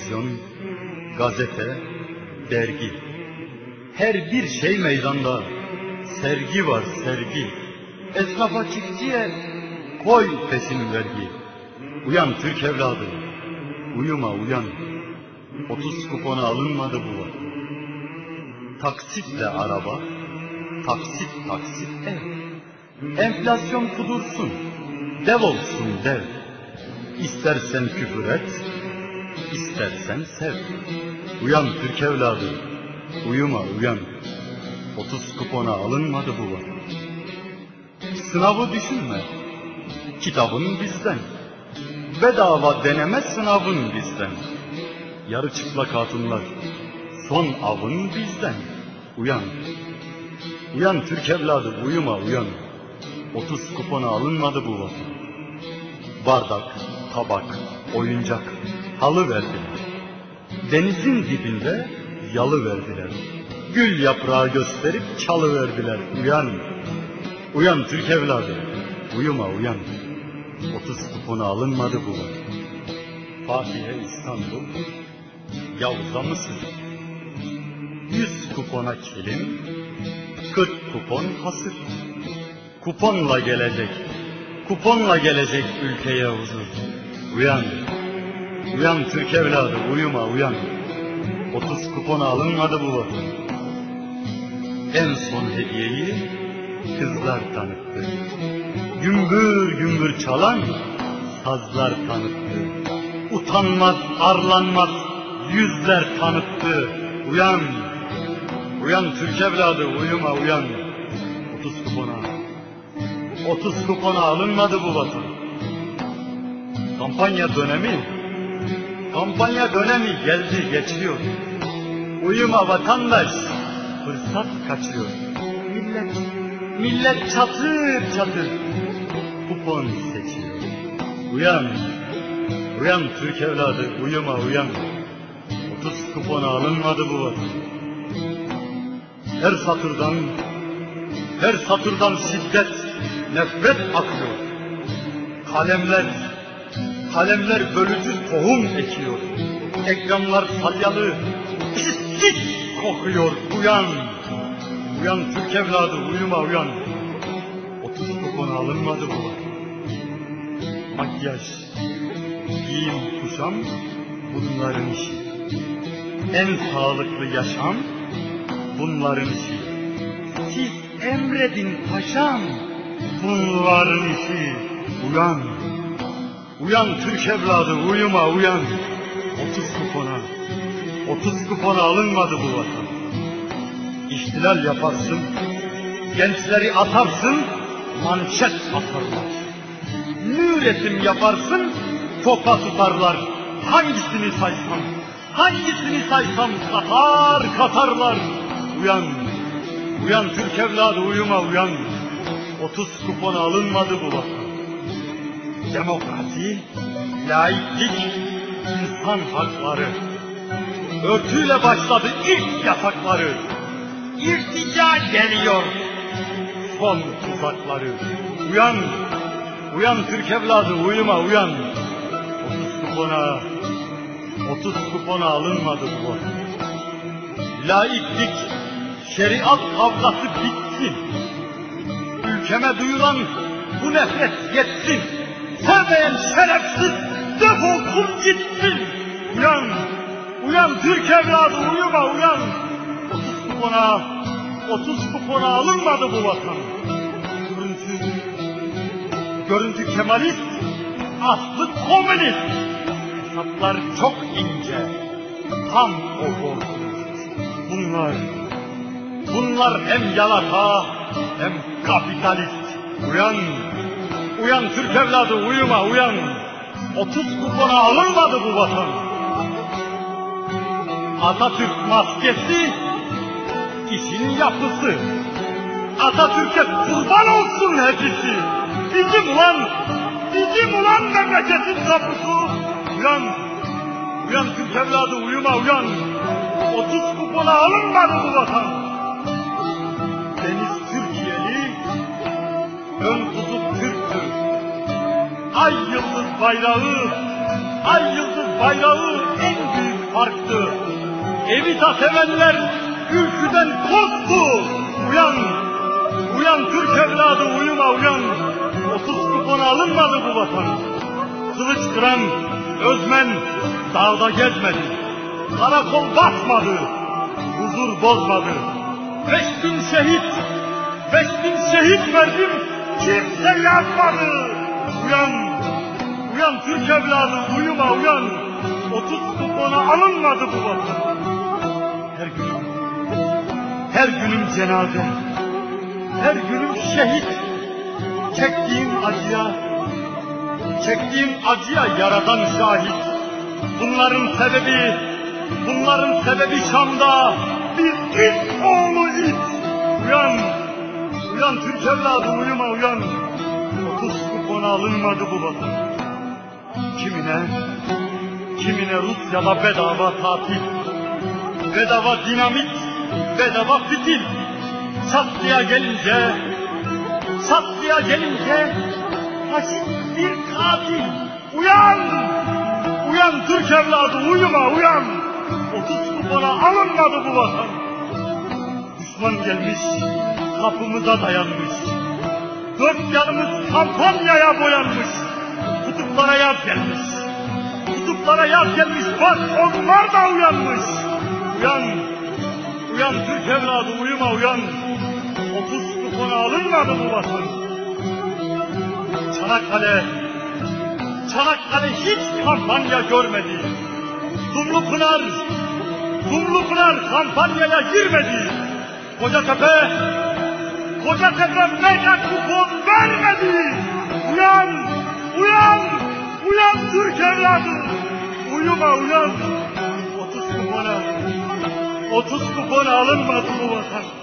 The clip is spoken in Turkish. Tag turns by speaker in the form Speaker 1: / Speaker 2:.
Speaker 1: televizyon, gazete, dergi. Her bir şey meydanda. Sergi var sergi. Esnafa çiftçiye koy peşin vergi. Uyan Türk evladı. Uyuma uyan. Otuz kupona alınmadı bu var. Taksitle araba, taksit taksit ev. Enflasyon kudursun, dev olsun dev. İstersen küfür et, istersen sev. Uyan Türk evladı, uyuma uyan. Otuz kupona alınmadı bu var. Sınavı düşünme, kitabın bizden. Bedava deneme sınavın bizden. Yarı çıplak hatunlar, son avın bizden. Uyan, uyan Türk evladı uyuma uyan. Otuz kupona alınmadı bu vatan. Bardak, tabak, oyuncak, halı verdiler. Denizin dibinde yalı verdiler. Gül yaprağı gösterip çalı verdiler. Uyan, uyan Türk evladı, uyuma uyan. Otuz kupona alınmadı bu vatan. Fatih'e İstanbul, Yavuz'a Mısır. Yüz kupona kilim, kırk kupon hasır. Kuponla gelecek, kuponla gelecek ülkeye huzur. Uyan, uyan Türk evladı, uyuma uyan. Otuz kupona alınmadı bu vatan. En son hediyeyi kızlar tanıttı. Gümbür gümbür çalan sazlar tanıttı. Utanmaz, arlanmaz yüzler tanıttı. Uyan, uyan Türk evladı, uyuma uyan. Otuz kupona, otuz kupona alınmadı bu vatan. Kampanya dönemi, kampanya dönemi geldi geçiyor. Uyuma vatandaş, fırsat kaçıyor. Millet, millet çatır çatır kupon seçiyor. Uyan, uyan Türk evladı, uyuma uyan. Otuz kupona alınmadı bu vatan. Her satırdan, her satırdan şiddet, nefret akıyor. Kalemler, kalemler bölücü tohum ekiyor. Ekranlar salyalı, pislik kokuyor. Uyan, uyan Türk evladı, uyuma uyan. Otuz kupona alınmadı bu. Makyaj, giyim, kuşam bunların işi. En sağlıklı yaşam bunların işi. Siz emredin paşam bunların işi. Uyan, uyan Türk evladı uyuma uyan. Otuz kupona, otuz kupona alınmadı bu vatan. İhtilal yaparsın, gençleri atarsın, manşet atarlar. Müretim yaparsın, topa tutarlar. Hangisini saysam, hangisini saysam katar katarlar. Uyan, uyan Türk evladı uyuma uyan. Otuz kupona alınmadı bu vatan. Demokrasi, laiklik, insan hakları. Örtüyle başladı ilk yasakları. İrtica geliyor. Son tuzakları. Uyan, uyan Türk evladı uyuma uyan. Otuz kupona, otuz kupona alınmadı bu. Laiklik, şeriat kavgası bitsin. Ülkeme duyulan bu nefret yetsin. Sevmeyen şerefsiz defolsun gitsin. Uyan, uyan Türk evladı uyuma uyan. Otuz kupona, otuz kupona alınmadı bu vatan. Görüntü, görüntü Kemalist, aslı komünist. Hesaplar çok ince, tam o korkunç. Bunlar, bunlar hem yalaka hem kapitalist. Uyan, uyan Türk evladı uyuma uyan. Otuz kupona alınmadı bu vatan. Atatürk maskesi işin yapısı. Atatürk'e kurban olsun hepsi. Bizim ulan, bizim ulan memleketin kapısı. Uyan, uyan Türk evladı uyuma uyan. Otuz kupona alınmadı bu vatan. Bayrağı, ay yıldız bayrağı en büyük farktı. Evita sevenler ülküden korktu. Uyan, uyan Türk evladı uyuma uyan. 30 kupona alınmadı bu vatan. Kılıç kıran Özmen dağda gezmedi. Karakol basmadı. Huzur bozmadı. Beş bin şehit, beş bin şehit verdim. Kimse yapmadı. Uyan, uyan Türk evladı uyuma uyan. 30 kupona alınmadı bu vatan. Her günüm, her günüm cenaze, her günüm şehit. Çektiğim acıya, çektiğim acıya yaradan şahit. Bunların sebebi, bunların sebebi Şam'da bir it oğlu it. Uyan, uyan Türk evladı uyuma uyan. 30 kupona alınmadı bu vatan. Kimine, kimine Rusya'da bedava tatil, bedava dinamit, bedava fitil. Çatlıya gelince, çatlıya gelince faşist bir katil. Uyan! Uyan Türk evladı uyuma uyan! 30 kupona alınmadı bu vatan. Düşman gelmiş, kapımıza dayanmış. Dört yanımız kampanyaya boyanmış. Kutuplara yaz gelmiş. Kutuplara yaz gelmiş bak onlar da uyanmış. Uyan, uyan Türk evladı uyuma uyan. 30 kupona alınmadı bu vatan. Çanakkale, Çanakkale hiç kampanya görmedi. Dumlupınar, Dumlupınar kampanyaya girmedi. Kocatepe, Kocatepe mega kupon vermedi. Uyan, uyan, uyan Türk evladı. Uyuma uyan. 30 kupona, 30 kupona alınmadı bu vatan.